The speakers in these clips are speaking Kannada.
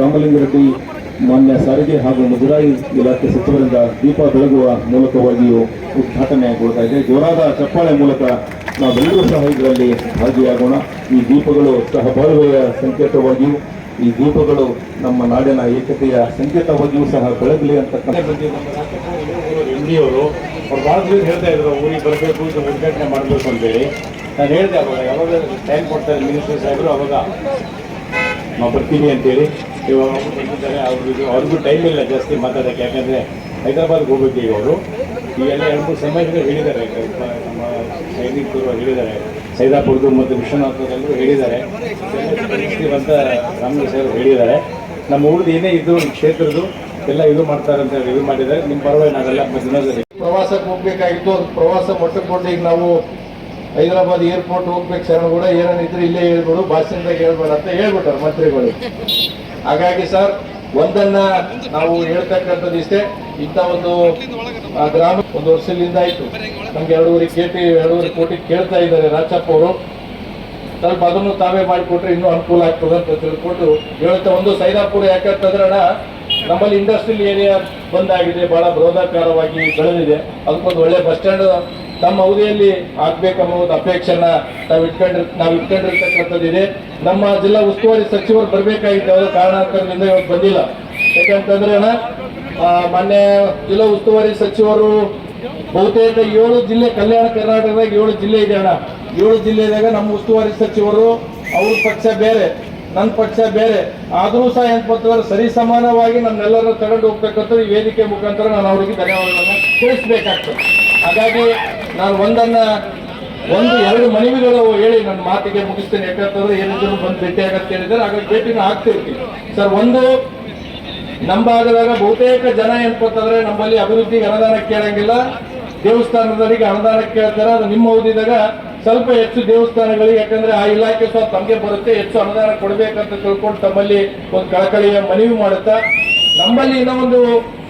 ರಾಮಲಿಂಗರೆಡ್ಡಿ ಮಾನ್ಯ ಸಾರಿಗೆ ಹಾಗೂ ಮುಜರಾಯಿ ಇಲಾಖೆ ಸಚಿವರಿಂದ ದೀಪ ಬೆಳಗುವ ಮೂಲಕವಾಗಿಯೂ ಉದ್ಘಾಟನೆಗೊಳ್ತಾ ಇದೆ. ಜೋರಾದ ಚಪ್ಪಾಳೆ ಮೂಲಕ ನಾವೆಲ್ಲರೂ ಸಹ ಇದರಲ್ಲಿ ಭಾಗಿಯಾಗೋಣ. ಈ ದೀಪಗಳು ಸಹಬಾಳ್ವೆಯ ಸಂಕೇತವಾಗಿಯೂ, ಈ ದೀಪಗಳು ನಮ್ಮ ನಾಡಿನ ಏಕತೆಯ ಸಂಕೇತವಾಗಿಯೂ ಸಹ ಬೆಳಗಲಿ ಅಂತ ಎಂ ಡಿ ಅವರು, ಅವ್ರು ಭಾಳ ಹೇಳ್ತಾ ಇದ್ರು, ಊರಿಗೆ ಬರಬೇಕು ಇದು ಉದ್ಘಾಟನೆ ಮಾಡಬೇಕು ಅಂತೇಳಿ ನಾನು ಹೇಳಿದೆ ಅವಾಗ, ಯಾವಾಗ ಟೈಮ್ ಕೊಡ್ತಾರೆ ಮಿನಿಸ್ಟರ್ ಸಾಹೇಬರು, ಅವಾಗ. ನಾವು ಬರ್ತೀವಿ ಅಂತೇಳಿ ಇವಾಗ ಅವ್ರಿಗೆ ಅವ್ರಿಗೂ ಟೈಮ್ ಇಲ್ಲ ಜಾಸ್ತಿ ಮಾತಾಡೋಕ್ಕೆ. ಯಾಕಂದರೆ ಹೈದರಾಬಾದ್ಗೆ ಹೋಗ್ಬೇಕು ಈಗ ಅವರು ಈಗೆಲ್ಲ ಎರಡು ಮೂರು ಸಮಾಜಗಳು ಹೇಳಿದ್ದಾರೆ. ನಮ್ಮ ಸೈನಿಕರು ಹೇಳಿದ್ದಾರೆ. ಸೈದಾಪುರದ್ದು ಮತ್ತು ವಿಶ್ವನಾಥದಲ್ಲೂ ಹೇಳಿದ್ದಾರೆ. ಅಂತ ರಾಮಲಿಂಗ ಸರ್ ಹೇಳಿದ್ದಾರೆ. ನಮ್ಮ ಊರ್ದು ಏನೇ ಇದು ಕ್ಷೇತ್ರದ್ದು, ಎಲ್ಲ ಇದು ಮಾಡ್ತಾರೆ ಅಂತ ಇದು ಮಾಡಿದ್ದಾರೆ. ನಿಮ್ಮ ಪರವಾಗಿ ನಾವೆಲ್ಲ ಪ್ರವಾಸಕ್ಕೆ ಹೋಗ್ಬೇಕಾಗಿತ್ತು. ಪ್ರವಾಸ ಮೊಟ್ಟಕೊಂಡು ಈಗ ನಾವು ಹೈದರಾಬಾದ್ ಏರ್ಪೋರ್ಟ್ ಹೋಗ್ಬೇಕು ಸರ್ ಕೂಡ ಏನೇನಿದ್ರೆ ಇಲ್ಲೇ ಹೇಳ್ಬಿಡು ಭಾಷಣದಾಗ ಹೇಳ್ಬೇಡ ಅಂತ ಹೇಳ್ಬಿಟ್ಟಾರೆ ಮಂತ್ರಿಗಳು. ಹಾಗಾಗಿ ಸರ್ ಒಂದನ್ನ ನಾವು ಹೇಳ್ತಕ್ಕಂಥದ್ದು ಇಷ್ಟೇ ಇಂಥ ಒಂದು ಆ, ಗ್ರಾಮ ಒಂದು ವರ್ಷದಿಂದ ಆಯ್ತು. ನಮ್ಗೆ ಎರಡೂವರೆ ಕೋಟಿ ಎರಡೂವರೆ ಕೋಟಿ ಕೇಳ್ತಾ ಇದ್ದಾರೆ ರಾಜಪ್ಪ ಅವರು. ಸ್ವಲ್ಪ ಅದನ್ನು ತಾವೇ ಮಾಡಿಕೊಟ್ರೆ ಇನ್ನೂ ಅನುಕೂಲ ಆಗ್ತದೆ ಅಂತ ತಿಳ್ಕೊಂಡು ಹೇಳ್ತಾ ಒಂದು ಸೈದಾಪುರ ಯಾಕಂತಂದ್ರೆ ಅಣ್ಣ ನಮ್ಮಲ್ಲಿ ಇಂಡಸ್ಟ್ರಿಯಲ್ ಏರಿಯಾ ಬಂದಾಗಿದೆ ಬಹಳ ಬೃಹದಾಕಾರವಾಗಿ ಬೆಳೆದಿದೆ. ಅದಕ್ಕೊಂದು ಒಳ್ಳೆ ಬಸ್ ಸ್ಟ್ಯಾಂಡ್ ತಮ್ಮ ಅವಧಿಯಲ್ಲಿ ಆಗ್ಬೇಕನ್ನುವುದು ಅಪೇಕ್ಷೆನ ನಾವು ಇಟ್ಕೊಂಡಿರ್, ನಾವು ಇಟ್ಕೊಂಡಿರ್ತಕ್ಕಂಥದ್ದಿದೆ. ನಮ್ಮ ಜಿಲ್ಲಾ ಉಸ್ತುವಾರಿ ಸಚಿವರು ಬರಬೇಕಾಗಿತ್ತು ಯಾವುದೋ ಕಾರಣಾಂತರದಿಂದ ಇವತ್ತು ಬಂದಿಲ್ಲ. ಯಾಕಂತಂದ್ರೆ ಮೊನ್ನೆ ಜಿಲ್ಲಾ ಉಸ್ತುವಾರಿ ಸಚಿವರು ಬಹುತೇಕ ಏಳು ಜಿಲ್ಲೆ, ಕಲ್ಯಾಣ ಕರ್ನಾಟಕದಾಗ ಏಳು ಜಿಲ್ಲೆ ಇದೆ ಅಣ್ಣ. ಏಳು ಜಿಲ್ಲೆದಾಗ ನಮ್ಮ ಉಸ್ತುವಾರಿ ಸಚಿವರು ಅವ್ರ ಪಕ್ಷ ಬೇರೆ ನನ್ನ ಪಕ್ಷ ಬೇರೆ. ಆದರೂ ಸಹ ಏನಪ್ಪ ಅಂತಂದ್ರೆ ಸರಿ ಸಮಾನವಾಗಿ ನನ್ನೆಲ್ಲರನ್ನು ತಗೊಂಡು ಹೋಗ್ತಕ್ಕಂಥ ಈ ವೇದಿಕೆ ಮುಖಾಂತರ ನಾನು ಅವರಿಗೆ ಧನ್ಯವಾದಗಳನ್ನು ತಿಳಿಸ್ಬೇಕಾಗ್ತದೆ. ಹಾಗಾಗಿ ನಾನು ಒಂದನ್ನ ಒಂದು ಎರಡು ಮನವಿಗಳು ಹೇಳಿ ನನ್ನ ಮಾತಿಗೆ ಮುಗಿಸ್ತೇನೆ. ಯಾಕಂತಂದ್ರೆ ಏನಿದ್ರು ಬಂದು ಭೇಟಿ ಆಗತ್ತೆ ಹೇಳಿದ್ರೆ ಹಾಗಾಗಿ ಭೇಟಿನ ಆಗ್ತಿರ್ತೀನಿ. ಸರ್, ಒಂದು ನಮ್ಮ ಭಾಗದಾಗ ಬಹುತೇಕ ಜನ ಏನ್ಕೊತಂದ್ರೆ ನಮ್ಮಲ್ಲಿ ಅಭಿವೃದ್ಧಿಗೆ ಅನುದಾನ ಕೇಳಂಗಿಲ್ಲ. ದೇವಸ್ಥಾನದವರಿಗೆ ಅನುದಾನ ಕೇಳ್ತಾರೆ. ಅದು ನಿಮ್ಮ ಓದಿದಾಗ ಸ್ವಲ್ಪ ಹೆಚ್ಚು ದೇವಸ್ಥಾನಗಳಿಗೆ, ಯಾಕಂದ್ರೆ ಆ ಇಲಾಖೆ ಸಹ ತಮಗೆ ಬರುತ್ತೆ. ಹೆಚ್ಚು ಅನುದಾನ ಕೊಡಬೇಕಂತ ತಿಳ್ಕೊಂಡು ತಮ್ಮಲ್ಲಿ ಒಂದು ಕಳಕಳಿಯ ಮನವಿ ಮಾಡುತ್ತಾ, ನಮ್ಮಲ್ಲಿ ಇನ್ನೊಂದು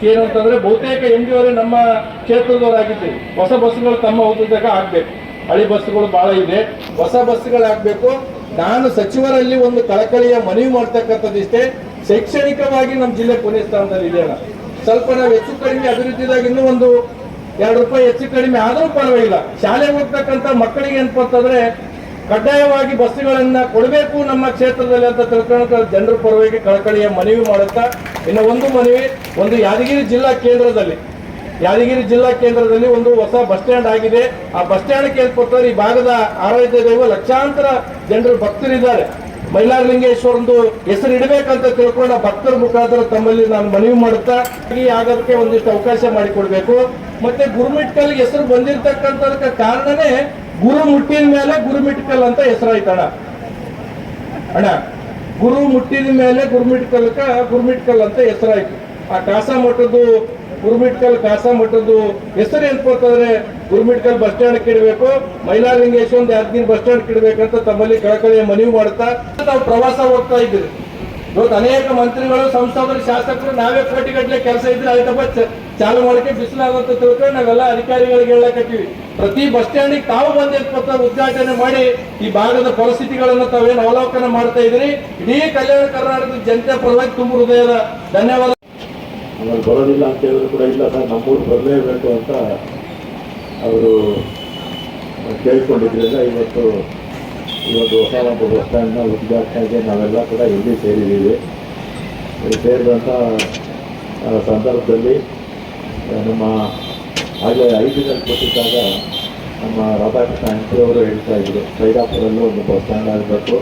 ಏನು ಅಂತಂದ್ರೆ ಬಹುತೇಕ ಎಂ ಅವರೇ ನಮ್ಮ ಕ್ಷೇತ್ರದವರಾಗಿದ್ದೀವಿ. ಹೊಸ ಬಸ್ಸುಗಳು ತಮ್ಮ ಹೋದಾಗ ಆಗ್ಬೇಕು. ಹಳಿ ಬಸ್ಸುಗಳು ಬಹಳ ಇದೆ. ಹೊಸ ಬಸ್ಸುಗಳು ಆಗ್ಬೇಕು. ನಾನು ಸಚಿವರಲ್ಲಿ ಒಂದು ಕಳಕಳಿಯ ಮನವಿ ಮಾಡ್ತಕ್ಕಂಥದ್ದಿಷ್ಟೇ ಶೈಕ್ಷಣಿಕವಾಗಿ ನಮ್ಮ ಜಿಲ್ಲೆ ಕೊನೆ ಸ್ಥಾನದಲ್ಲಿ ಇದೆಯಲ್ಲ ಸ್ವಲ್ಪ ನಾವು ಹೆಚ್ಚು ಕಡಿಮೆ ಅಭಿವೃದ್ಧಿದಾಗ ಇನ್ನೂ ಒಂದು ಎರಡು ರೂಪಾಯಿ ಹೆಚ್ಚು ಕಡಿಮೆ ಆದರೂ ಪರವಾಗಿಲ್ಲ. ಶಾಲೆಗೆ ಹೋಗ್ತಕ್ಕಂಥ ಮಕ್ಕಳಿಗೆ ಏನಪ್ಪ ಅಂತಂದ್ರೆ ಕಡ್ಡಾಯವಾಗಿ ಬಸ್ಸುಗಳನ್ನು ಕೊಡಬೇಕು ನಮ್ಮ ಕ್ಷೇತ್ರದಲ್ಲಿ ಅಂತ ತಿಳ್ಕೊಂಡು ಜನರ ಪರವಾಗಿ ಕಳಕಳಿಯ ಮನವಿ ಮಾಡುತ್ತಾ, ಇನ್ನು ಒಂದು ಮನವಿ, ಒಂದು ಯಾದಗಿರಿ ಜಿಲ್ಲಾ ಕೇಂದ್ರದಲ್ಲಿ. ಯಾದಗಿರಿ ಜಿಲ್ಲಾ ಕೇಂದ್ರದಲ್ಲಿ ಒಂದು ಹೊಸ ಬಸ್ ಸ್ಟ್ಯಾಂಡ್ ಆಗಿದೆ. ಆ ಬಸ್ ಸ್ಟ್ಯಾಂಡ್ ಕೇಳ್ಕೊತಾರೆ ಈ ಭಾಗದ ಆರಾಧ್ಯ ದೈವ ಲಕ್ಷಾಂತರ ಜನರು ಭಕ್ತರಿದ್ದಾರೆ. ಮೈಲಾರಲಿಂಗೇಶ್ವರಂದು ಹೆಸರು ಇಡಬೇಕಂತ ತಿಳ್ಕೊಂಡ ಭಕ್ತರ ಮುಖಾಂತರ ತಮ್ಮಲ್ಲಿ ನಾನು ಮನವಿ ಮಾಡುತ್ತಾ, ಈ ಆಗೋದಕ್ಕೆ ಒಂದಿಷ್ಟು ಅವಕಾಶ ಮಾಡಿಕೊಡ್ಬೇಕು. ಮತ್ತೆ ಗುರುಮಿಟ್ಕಲ್ಲಿ ಹೆಸರು ಬಂದಿರತಕ್ಕಂಥದಕ್ಕೆ ಕಾರಣನೇ ಗುರು ಮುಟ್ಟಿನ ಮೇಲೆ ಗುರುಮಿಟ್ಕಲ್ ಅಂತ ಹೆಸರಾಯ್ತಣ ಅಣ್ಣ. ಗುರು ಮುಟ್ಟಿದ ಮೇಲೆ ಗುರುಮಿಟ್ಕಲ್ಕ ಗುರುಮಿಟ್ಕಲ್ ಅಂತ ಹೆಸರಾಯ್ತು ಆ ಕಾಸಾ ಮಠದ್ದು ಗುರುಮಿಟ್ಕಲ್ ಕಾಸ ಮಠದ್ದು ಹೆಸರು ಏನ್ಪೋತಂದ್ರೆ ಗುರುಮಿಟ್ಕಲ್ ಬಸ್ ಸ್ಟ್ಯಾಂಡ್ ಇಡಬೇಕು, ಮೈಲಾರಲಿಂಗೇಶ್ವರ ಒಂದು ಯಾದಗಿರಿ ಬಸ್ ಸ್ಟ್ಯಾಂಡ್ ಇಡಬೇಕಂತ ತಮ್ಮಲ್ಲಿ ಕಳಕಳಿಯ ಮನವಿ ಮಾಡ್ತಾ ನಾವು ಪ್ರವಾಸ ಹೋಗ್ತಾ ಇದ್ರಿ ಇವತ್ತು ಅನೇಕ ಮಂತ್ರಿಗಳು, ಸಂಸದರು, ಶಾಸಕರು, ನಾವೇ ಕೋಟಿಗಟ್ಟಲೆ ಕೆಲಸ ಇದ್ರೆ ಅದಕ್ಕೆ ಚಾಲು ಮಾಡಕ್ಕೆ ಬಿಸಿಲಾಗುತ್ತೆ ತಿಳ್ಕೊಂಡು ನಾವೆಲ್ಲ ಅಧಿಕಾರಿಗಳಿಗೆ ಹೇಳಕತ್ತೀವಿ. ಪ್ರತಿ ಬಸ್ ಸ್ಟ್ಯಾಂಡಿಗೆ ತಾವು ಬಂದು ಉದ್ಘಾಟನೆ ಮಾಡಿ ಈ ಭಾಗದ ಪರಿಸ್ಥಿತಿಗಳನ್ನು ತಾವೇನು ಅವಲೋಕನ ಮಾಡ್ತಾ ಇದ್ದೀರಿ? ಇಡೀ ಕಲ್ಯಾಣ ಕರ್ನಾಟಕದ ಜನತೆ ಪರವಾಗಿ ತುಂಬ ಹೃದಯದ ಧನ್ಯವಾದ. ಆಮೇಲೆ ಬರೋದಿಲ್ಲ ಅಂತ ಹೇಳಿದ್ರು ಕೂಡ ಇಲ್ಲ ಸರ್, ನಮ್ಮೂರು ಬರಲೇಬೇಕು ಅಂತ ಅವರು ಕೇಳ್ಕೊಂಡಿದ್ರಿಂದ ಇವತ್ತು ಇವತ್ತು ಹೊಸ ಒಂದು ಬಸ್ ಸ್ಟ್ಯಾಂಡ್ನ ಉದ್ಘಾಟನೆಗೆ ನಾವೆಲ್ಲ ಕೂಡ ಇಲ್ಲಿ ಸೇರಿದ್ದೀವಿ. ಸೇರಿದಂಥ ಸಂದರ್ಭದಲ್ಲಿ ನಮ್ಮ ಆಗಲೇ ಜನ ಕೊಟ್ಟಿದ್ದಾಗ ನಮ್ಮ ರಾಧಾಕೃಷ್ಣ ಎಂ ಅವರು ಹೇಳ್ತಾ ಇದ್ರು ಸೈದಾಪುರಲ್ಲೂ ಒಂದು ಬಸ್ ಸ್ಟ್ಯಾಂಡ್ ಆಗಬೇಕು,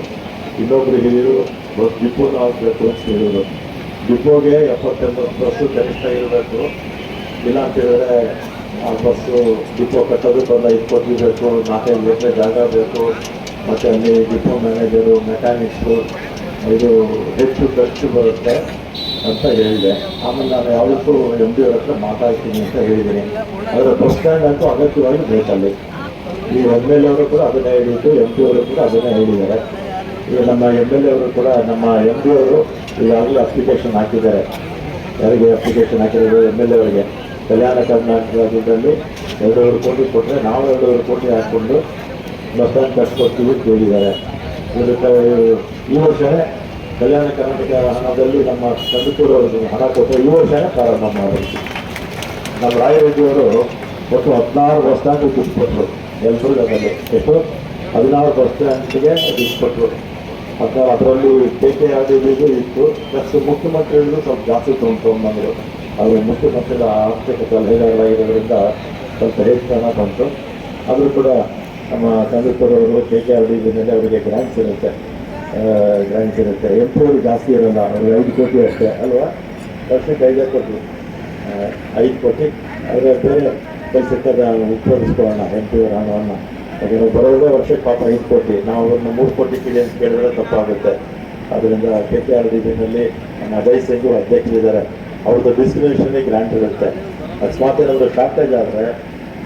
ಇನ್ನೊಬ್ರು ಹಿರಿಯರು ಬಸ್ ಡಿಪೋನ ಆಗಬೇಕು ಅಂತ ಹೇಳಿದರು. ಡಿಪೋಗೆ ಎಪ್ಪತ್ತೆಂಬತ್ತು ಬಸ್ಸು ಕನಿಷ್ಠ ಇರಬೇಕು. ಇಲ್ಲ ಅಂತ ಹೇಳಿದ್ರೆ ಆ ಬಸ್ಸು ಡಿಪೋ ಕಟ್ಟೋದು ಬಂದ ಇಪ್ಪತ್ತು ಬೇಕು, ನಾಲ್ಕೈದು ಗಂಟೆ ಜಾಗ ಬೇಕು. ಮತ್ತು ಅಲ್ಲಿ ಡಿಪೋ ಮ್ಯಾನೇಜರು, ಮೆಕ್ಯಾನಿಕ್ಸು, ಇದು ಹೆಚ್ಚು ಖರ್ಚು ಬರುತ್ತೆ. ಅಂತ ಹೇಳಿದೆ. ಆಮೇಲೆ ನಾನು ಯಾವತ್ತೂ ಎಂ ಡಿ ಅವ್ರ ಹತ್ರ ಮಾತಾಡ್ತೀನಿ ಅಂತ ಹೇಳಿದ್ದೀನಿ. ಆದರೆ ಬಸ್ ಸ್ಟ್ಯಾಂಡ್ ಅಂತೂ ಅಗತ್ಯವಾಗಿ ಬೇಕಲ್ಲಿ. ಈ ಎಂ ಎಲ್ ಅವರು ಕೂಡ ಅದನ್ನೇ ಹೇಳಿದ್ದು ಎಂ ಪಿ ಅವರು ಕೂಡ ಅದನ್ನೇ ಹೇಳಿದ್ದಾರೆ. ಈಗ ನಮ್ಮ ಎಂ ಎಲ್ ಎ ಅವರು ಕೂಡ ನಮ್ಮ ಎಂ ಡಿ ಅವರು ಈಗಾಗಲೇ ಅಪ್ಲಿಕೇಶನ್ ಹಾಕಿದ್ದಾರೆ. ಯಾರಿಗೆ ಅಪ್ಲಿಕೇಶನ್ ಹಾಕಿರೋದು ಎಂ ಎಲ್ ಎ ಅವರಿಗೆ. ಕಲ್ಯಾಣ ಕರ್ನಾಟಕದಲ್ಲಿ ಎರಡೂವರೆ ಕೋಟಿ ಕೊಟ್ಟರೆ ನಾವು ಎರಡೂವರೆ ಕೋಟಿ ಹಾಕ್ಕೊಂಡು ಬಸ್ ಸ್ಟ್ಯಾಂಡ್ ಕಟ್ಕೊಡ್ತೀವಿ ಕೇಳಿದ್ದಾರೆ ಈ ವರ್ಷನೇ ಕಲ್ಯಾಣ ಕರ್ನಾಟಕ ಹಣದಲ್ಲಿ ನಮ್ಮ ಅವರಿಗೆ ಹಣ ಕೊಟ್ಟು ಈ ವರ್ಷನೇ ಪ್ರಾರಂಭ ಮಾಡಿದ್ರು. ನಮ್ಮ ರಾಯರೆಡ್ಡಿಯವರು ಒಟ್ಟು ಹದಿನಾರು ಬಸ್ ಸ್ಟ್ಯಾಂಡ್ ದುಡ್ಡು ಯಲಬುರ್ಗದಲ್ಲಿ ಎಷ್ಟು? ಹದಿನಾರು ಬಸ್ ಸ್ಟ್ಯಾಂಡ್ಗೆ ದುಡ್ಡು ಕೊಟ್ಟರು ಮತ್ತು ಅದರಲ್ಲಿ ಕೆ ಕೆ ಆರ್ ಡಿ ಇತ್ತು? ಪ್ಲಸ್ ಮುಖ್ಯಮಂತ್ರಿಗಳು ಸ್ವಲ್ಪ ಜಾಸ್ತಿ ತೊಗೊಂಡ್ಬಂದರು. ಅವರು ಮುಖ್ಯಮಂತ್ರಿಗಳ ಆರ್ಥಿಕ ಸಲಹೆಗಾರರಾಗಿರೋದ್ರಿಂದ ಸ್ವಲ್ಪ ಹೆಚ್ಚು ಹಣ ಬಂತು. ಆದರೂ ಕೂಡ ನಮ್ಮ ಕಂದುಕೂರವರು ಕೆ ಕೆ ಆರ್ ಡಿ ಮೇಲೆ ಅವರಿಗೆ ಗ್ರ್ಯಾಂಟ್ಸ್ ಇರುತ್ತೆ. ಗ್ರ್ಯಾಂಟ್ಸ್ ಇರುತ್ತೆ ಎಂ ಪಿ ಅವರು ಜಾಸ್ತಿ ಇರೋಲ್ಲ ಅವ್ರಿಗೆ ಐದು ಕೋಟಿ ಅಷ್ಟೇ, ಅಲ್ವಾ? ವರ್ಷಕ್ಕೆ ಐದೇ ಕೋಟಿ. ಐದು ಕೋಟಿ. ಆದರೆ ಬೇರೆ ಕೆಲಸಕ್ಕೆ ಉಪಯೋಗಿಸ್ಕೊಳ್ಳೋಣ ಎಂಟು ಅವರ ಹಣವನ್ನು ಯಾಕೆಂದರೆ ಬರೋದೇ ವರ್ಷಕ್ಕೆ ಪಾಪ ಐದು ಕೋಟಿ. ನಾವು ಅವ್ರನ್ನ ಮೂರು ಕೋಟಿ ಕಿಡಿ ಅಂತ ಕೇಳಿದ್ರೆ ತಪ್ಪಾಗುತ್ತೆ. ಅದರಿಂದ ಕೆ ಕೆ ಆರ್ ಡಿ ಬಿನಲ್ಲಿ ನಮ್ಮ ಅಜಯ್ ಸಿಂಗು ಅಧ್ಯಕ್ಷರಿದ್ದಾರೆ. ಅವ್ರದ್ದು ಡಿಸ್ಕ್ರಿಮಿನೇಷನ್ಗೆ ಗ್ರ್ಯಾಂಟ್ ಇರುತ್ತೆ. ಅಕಸ್ಮಾತ್ ಏನಾದರೂ ಶಾರ್ಟೇಜ್ ಆದರೆ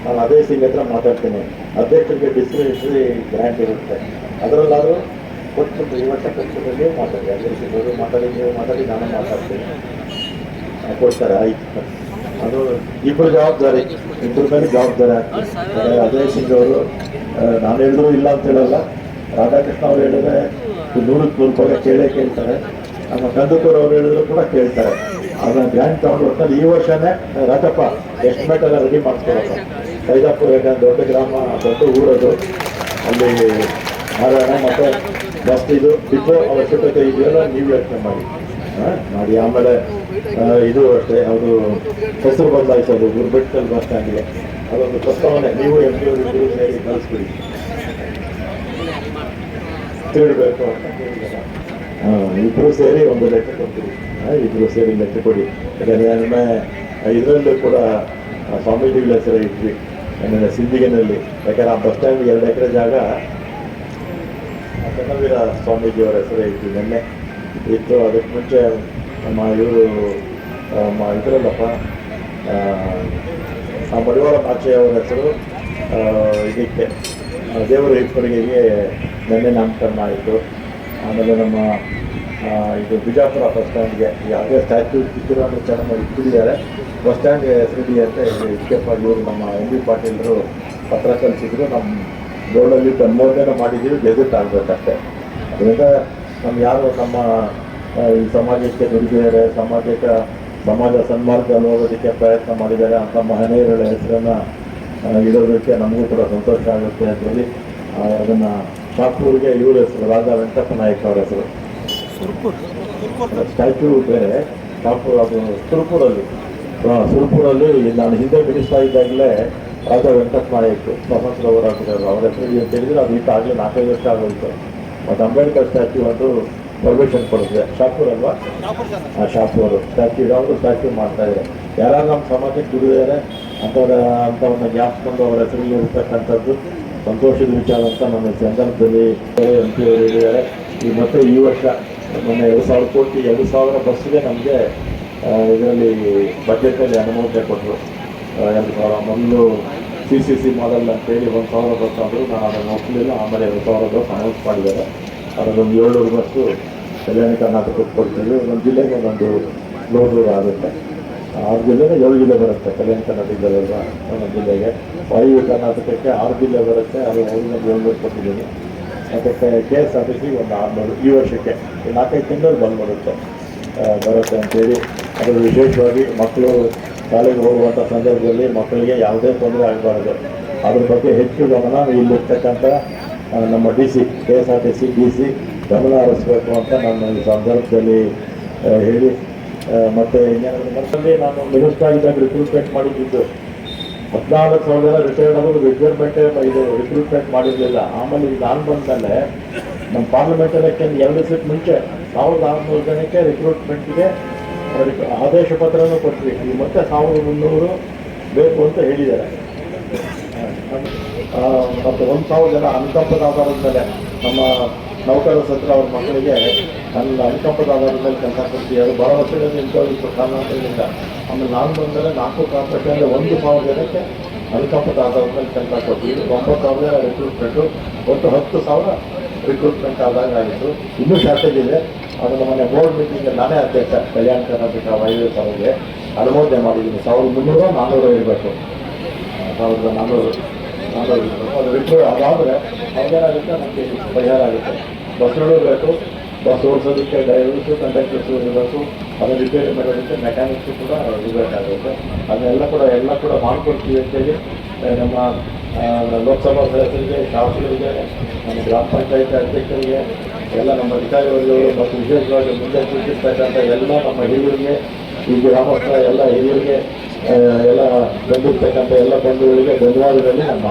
ನಾನು ಅಜಯ್ ಸಿಂಗ್ ಹತ್ರ ಮಾತಾಡ್ತೀನಿ. ಅಧ್ಯಕ್ಷರಿಗೆ ಡಿಸ್ಕ್ರಿಮಿನೇಷನ್ ಗ್ರ್ಯಾಂಟ್ ಇರುತ್ತೆ. ಅದರಲ್ಲಾದರೂ ವರ್ಷ ಕೊಟ್ಬಿಟ್ಟು ನೀವು ಮಾತಾಡಿ ಅಲ್ಲಿ ಸಿಂಗ್ ಮಾತಾಡಿ ನೀವು ಮಾತಾಡಿ ನಾನು ಮಾತಾಡ್ತೀನಿ. ಕೊಡ್ತಾರೆ ಆಯ್ತು. ಅದು ಇಬ್ಬರು ಜವಾಬ್ದಾರಿ ಇಬ್ಬರು ಮೇಲೆ ಜವಾಬ್ದಾರಿ ಆಗ್ತದೆ. ಅಜಯ್ ಸಿಂಗ್ ಅವರು ನಾನು ಹೇಳಿದ್ರು ಇಲ್ಲ ಅಂತ ಹೇಳಲ್ಲ. ರಾಧಾಕೃಷ್ಣ ಅವ್ರು ಹೇಳಿದ್ರೆ ನೂರಕ್ಕೆ ನೂರು ರೂಪಾಯಿ ಕೇಳೇ ಕೇಳ್ತಾರೆ. ನಮ್ಮ ಕಂದಕೂರ್ ಅವ್ರು ಹೇಳಿದ್ರು ಕೂಡ ಕೇಳ್ತಾರೆ. ಅದನ್ನ ಗ್ರ್ಯಾಂಡ್ ತಗೊಂಡು ಹೋಗ್ತಾರೆ. ಈ ವರ್ಷನೇ ರಾಜಪ್ಪ ಎಸ್ಟಿಮೇಟ್ ಎಲ್ಲ ರೆಡಿ ಮಾಡ್ತಾರಪ್ಪ ಸೈದಾಪುರ ದೊಡ್ಡ ಗ್ರಾಮ ದೊಡ್ಡ ಊರದು. ಅಲ್ಲಿ ಮತ್ತೆ ಬಸ್ ಇದು ಡಿಪೋ ಅವಶ್ಯಕತೆ ಇದೆಯಲ್ಲ, ನೀವು ಯೋಚನೆ ಮಾಡಿ. ಮಾಡಿ. ಆಮೇಲೆ ಇದು ಅಷ್ಟೇ ಅದು ಹೆಸರು ಬದಲಾಯಿಸೋದು ಗುರ್ಬೆಟ್ಟಲ್ಲಿ ಬಸ್ ಸ್ಟ್ಯಾಂಡ್ಗೆ ಅದೊಂದು ಪ್ರಸ್ತಾವನೆ. ನೀವು ಎಂ ಪಿ ಅವರು ಸೇರಿ ಕಳಿಸ್ಬಿಡಿ. ತಿಳ್ಬೇಕು ಅಂತ ಇಬ್ಬರು ಸೇರಿ ಒಂದು ಲೆಕ್ಕ ಕೊಡ್ತೀವಿ. ಹಾಂ, ಇಬ್ರು ಸೇರಿ ಲೆಕ್ಕ ಕೊಡಿ. ಯಾಕಂದ್ರೆ ಇದರಲ್ಲೂ ಕೂಡ ಸ್ವಾಮೀಜಿಗಳ ಹೆಸರು ಇದ್ವಿ. ಆಮೇಲೆ ಸಿಂಧಿಗೆನಲ್ಲಿ ಯಾಕಂದ್ರೆ ಆ ಬಸ್ ಸ್ಟ್ಯಾಂಡ್ ಎರಡು ಎಕರೆ ಜಾಗ ಕನ್ನವೀರ ಸ್ವಾಮೀಜಿಯವರ ಹೆಸರೇ ಇತ್ತು ನಿನ್ನೆ ಇತ್ತು ಅದಕ್ಕೆ ಮುಂಚೆ ನಮ್ಮ ಇವರು ಇದರಲ್ಲಪ್ಪ, ಆ ಮಡಿವಾಳ ಮಾಚೆಯವರ ಹೆಸರು ಇದಕ್ಕೆ. ದೇವರ ಇಬ್ಬರಿಗೆ ನಿನ್ನೆ ನಾಮಕರಣ ಆಯಿತು. ಆಮೇಲೆ ನಮ್ಮ ಇದು ಬಿಜಾಪುರ ಬಸ್ ಸ್ಟ್ಯಾಂಡ್ಗೆ ಯಾವುದೇ ಸ್ಟ್ಯಾಚ್ಯೂ ಕಿತ್ತೂರು ಅಂದರೆ ಚೆನ್ನಾಗಿ ಇಟ್ಟಿದ್ದಾರೆ ಬಸ್ ಸ್ಟ್ಯಾಂಡ್ಗೆ ಹೆಸರಿಡಿ ಅಂತ ಇದಕ್ಕೆ ಇವರು ನಮ್ಮ ಎಂ ಬಿ ಪಾಟೀಲರು ಪತ್ರ ಕಳಿಸಿದ್ರು. ನಮ್ಮ ಬೋರ್ಡಲ್ಲಿ ಅನುಮೋದನೆ ಮಾಡಿದ್ದೀವಿ ಗೆಜೆಟ್ ಆಗಬೇಕಷ್ಟೇ ಅದರಿಂದ ನಮ್ಮ ಯಾರು ನಮ್ಮ ಈ ಸಮಾಜಕ್ಕೆ ದುಡಿದಿದ್ದಾರೆ ಸಮಾಜಕ್ಕೆ ಸಮಾಜ ಸನ್ಮಾರ್ಗದಲ್ಲಿ ಹೋಗೋದಕ್ಕೆ ಪ್ರಯತ್ನ ಮಾಡಿದ್ದಾರೆ ಅಂತ ಮಹನೀಯರ ಹೆಸರನ್ನು ಇಡೋದಕ್ಕೆ ನಮಗೂ ಕೂಡ ಸಂತೋಷ ಆಗುತ್ತೆ ಅಂತೇಳಿ ಹೇಳಿ ಅದನ್ನು ಶಾಪೂರ್ಗೆ ಇವ್ರ ಹೆಸರು ರಾಜಾ ವೆಂಕಟಪ್ಪ ನಾಯಕ್ ಅವರ ಹೆಸರು. ಸ್ಟ್ಯಾಚ್ಯೂ ಬೇರೆ ಶಾಪೂರ್ ಅದು ಸುರ್ಪುರಲ್ಲಿ. ಸುರ್ಪುರಲ್ಲಿ ನಾನು ಹಿಂದೆ ಬಿಡಿಸ್ತಾ ಇದ್ದಾಗಲೇ ರಾಜಾ ವೆಂಕಟಪ್ಪ ನಾಯಕ್ ಸ್ವಾತಂತ್ರ್ಯ ಹೋರಾಟಗಾರರು ಅವರ ಹೆಸರು ಅಂತ ಹೇಳಿದ್ರೆ ಅದು ಆಗಲೇ ನಾಲ್ಕೈದು ವರ್ಷ ಆಗೋಯ್ತು. ಮತ್ತು ಅಂಬೇಡ್ಕರ್ ಸ್ಟ್ಯಾಚ್ಯೂ ಒಂದು ಪರ್ಮಿಷನ್ ಕೊಡುತ್ತೆ. ಶಾಪೂರ್ ಅಲ್ವಾ? ಆ ಶಾಪೂರು. ಸ್ಟ್ಯಾಚ್ಯೂ ಯಾವುದು ಸ್ಟ್ಯಾಚ್ಯೂ ಮಾಡ್ತಾ ಇದ್ದಾರೆ. ಯಾರು ನಮ್ಮ ಸಮಾಜಕ್ಕೆ ದುಡಿದಾರೆ ಅಂಥವ್ರ ಅಂಥವನ್ನ ಜ್ಞಾಪಿಸ್ಕೊಂಡು ಅವರ ಹೆಸರಲ್ಲಿ ಇರ್ತಕ್ಕಂಥದ್ದು ಸಂತೋಷದ ವಿಚಾರ ಅಂತ ನಮ್ಮ ಈ ಸಂದರ್ಭದಲ್ಲಿ ಎಂ ಪಿ ಅವರು ಹೇಳಿದ್ದಾರೆ. ಈ ಮತ್ತೆ ಈ ವರ್ಷ ಮೊನ್ನೆ ಎರಡು ಸಾವಿರ ಕೋಟಿ ಎರಡು ಸಾವಿರ ಬಸ್ಸಿಗೆ ನಮಗೆ ಇದರಲ್ಲಿ ಬಜೆಟಲ್ಲಿ ಅನುಮೋದನೆ ಕೊಟ್ಟರು. ಸಾವಿರ ಮೊದಲು ಸಿ ಸಿ ಸಿ ಮಾಡೆಲ್ ಅಂತೇಳಿ ಒಂದು ಸಾವಿರ ಬಸ್ ಅಂದರು ನಾನು ಅದನ್ನು ಒಪ್ಪಲಿಲ್ಲ ಆಮೇಲೆ ಎರಡು ಸಾವಿರ ಬಸ್ ಅನೌನ್ಸ್ ಮಾಡಿದ್ದಾರೆ. ಅದರಲ್ಲೊಂದು ಏಳ್ನೂರು ಬಸ್ಸು ಕಲ್ಯಾಣ ಕರ್ನಾಟಕಕ್ಕೆ ಕೊಡ್ತೀವಿ ಒಂದು ಜಿಲ್ಲೆಗೆ ಒಂದೊಂದು ಲೋಡ್ ಆಗುತ್ತೆ. ಆರು ಜಿಲ್ಲೆಗೆ ಏಳು ಜಿಲ್ಲೆ ಬರುತ್ತೆ. ಕಲ್ಯಾಣ ಕರ್ನಾಟಕದಲ್ವಾ ಒಂದೊಂದು ಜಿಲ್ಲೆಗೆ. ವಾಯು ಕರ್ನಾಟಕಕ್ಕೆ ಆರು ಜಿಲ್ಲೆ ಬರುತ್ತೆ. ಅದು ಒಂದು ಏಳ್ನೂರು ಕೊಟ್ಟಿದ್ದೀನಿ. ಅದಕ್ಕೆ K S R T C ಒಂದು ಆರುನೂರು ಈ ವರ್ಷಕ್ಕೆ ನಾಲ್ಕೈದು ತಿಂಗಳು ಬಂದ್ಬಿಡುತ್ತೆ. ಬರುತ್ತೆ ಬರುತ್ತೆ ಅಂತೇಳಿ. ಅದರ ವಿಶೇಷವಾಗಿ ಮಕ್ಕಳು ಶಾಲೆಗೆ ಹೋಗುವಂಥ ಸಂದರ್ಭದಲ್ಲಿ ಮಕ್ಕಳಿಗೆ ಯಾವುದೇ ತೊಂದರೆ ಆಗಬಾರ್ದು. ಅದ್ರ ಬಗ್ಗೆ ಹೆಚ್ಚು ಗಮನ ಇಲ್ಲಿರ್ತಕ್ಕಂಥ ನಮ್ಮ D C, K S R T C, D C ಗಮನ ಹರಿಸ್ಬೇಕು ಅಂತ ನಾನು ಈ ಸಂದರ್ಭದಲ್ಲಿ ಹೇಳಿ ಮತ್ತು ಇನ್ನೇನಾದ್ರು ನಾನು ಮಿನಿಸ್ಟರ್ ಆಗಿದ್ದಾಗ ರಿಕ್ರೂಟ್ಮೆಂಟ್ ಮಾಡಿದ್ದು. ಹದಿನಾಲ್ಕು ಸಾವಿರ ರಿಟೈರ್ಡ್ ಆಗೋದು ರಿಕ್ರೂಟ್ಮೆಂಟ್ ಇದು ರಿಕ್ರೂಟ್ಮೆಂಟ್ ಮಾಡಿರಲಿಲ್ಲ. ಆಮೇಲೆ ಈಗ ನಾನು ಬಂದಮೇಲೆ ನಮ್ಮ ಪಾರ್ಲಿಮೆಂಟ್ ಎಲೆಕ್ಷನ್ ಎರಡು ಸೀಟ್ ಮುಂಚೆ, ಸಾವಿರದ ಆರುನೂರು ಜನಕ್ಕೆ ರಿಕ್ರೂಟ್ಮೆಂಟ್ಗೆ ಆದೇಶ ಪತ್ರನೂ ಕೊಟ್ವಿ. ಈಗ ಮತ್ತೆ ಸಾವಿರದ ಮುನ್ನೂರು ಬೇಕು ಅಂತ ಹೇಳಿದ್ದಾರೆ. ಮತ್ತು ಒಂದು ಸಾವಿರ ಜನ ಅನುಕಂಪದ ಆಧಾರದ ಮೇಲೆ ನಮ್ಮ ನೌಕರ ಸತ್ರ ಅವ್ರ ಮಕ್ಕಳಿಗೆ ನನ್ನ ಅನುಕಂಪದ ಆಧಾರದ ಮೇಲೆ ಕೆಲಸ ಕೊಡ್ತೀವಿ. ಅದು ಬರೋ ವರ್ಷದಲ್ಲಿ ನಿಂತೋಗಿತ್ತು ಕಾರಣಾಂತರದಿಂದ ಆಮೇಲೆ ನಾನು ಬಂದರೆ ನಾಲ್ಕು ಕಾರ್ಪೊರೇಷನ್ ಒಂದು ಸಾವಿರ ಜನಕ್ಕೆ ಅನುಕಂಪದ ಆಧಾರದ ಮೇಲೆ ಕೆಲಸ ಕೊಡ್ತೀವಿ. ಒಂಬತ್ತು ಸಾವಿರ ರಿಕ್ರೂಟ್ಮೆಂಟು ಒಟ್ಟು ಹತ್ತು ಸಾವಿರ ರಿಕ್ರೂಟ್ಮೆಂಟ್ ಆದಾಗ ಆಗಿತ್ತು ಇನ್ನೂ ಶಾರ್ಟೇಜ್ ಇದೆ. ಅದನ್ನು ಮೊನ್ನೆ ಬೋರ್ಡ್ ಮೀಟಿಂಗ್ ನಾನೇ ಅಧ್ಯಕ್ಷ, ಕಲ್ಯಾಣ ಕರ್ನಾಟಕ ವೈದ್ಯ ಸಭೆಗೆ ಅನುಮೋದನೆ ಮಾಡಿದ್ದೀನಿ. ಸಾವಿರದ ಮುನ್ನೂರು ನಾನ್ನೂರು ಇರಬೇಕು. ಸಾವಿರದ ನಾನ್ನೂರು ನಾನ್ನೂರು ಇರಬೇಕು. ಅದು ಬಿಟ್ಟು ಅದಾದರೆ ಅದೇನಾಗುತ್ತೆ ನಮಗೆ ಪರಿಹಾರ ಆಗುತ್ತೆ. ಬಸ್ಗಳು ಬೇಕು. ಬಸ್ ಓಡಿಸೋದಕ್ಕೆ ಡ್ರೈವರ್ಸು ಕಂಡಕ್ಟರ್ಸು ಇರಬೇಕು. ಅದನ್ನು ರಿಪೇರಿ ಮಾಡೋದಕ್ಕೆ ಮೆಕ್ಯಾನಿಕ್ಸು ಕೂಡ ಇರಬೇಕಾಗುತ್ತೆ. ಅದನ್ನೆಲ್ಲ ಕೂಡ, ಎಲ್ಲ ಕೂಡ ಮಾಡಿಕೊಡ್ತೀವಿ ಅಂತೇಳಿ ನಮ್ಮ ಲೋಕಸಭಾ ಸದಸ್ಯರಿಗೆ, ಶಾಸಕರಿಗೆ, ನಮ್ಮ ಗ್ರಾಮ ಪಂಚಾಯತ್ ಅಧ್ಯಕ್ಷರಿಗೆ ಎಲ್ಲ ನಮ್ಮ ಅಧಿಕಾರಿಗಳು, ಮತ್ತು ವಿಶೇಷವಾಗಿ ಮುಂದೆ ಸೂಚಿಸ್ತಕ್ಕಂಥ ಎಲ್ಲ ನಮ್ಮ ಹಿರಿಯರಿಗೆ, ಈ ಗ್ರಾಮಸ್ಥ ಎಲ್ಲ ಹಿರಿಯರಿಗೆ ಎಲ್ಲ ಬಂದಿರ್ತಕ್ಕಂಥ ಎಲ್ಲ ಬಂಧುಗಳಿಗೆ ಧನ್ಯವಾದಗಳಲ್ಲಿ ನಮ್ಮ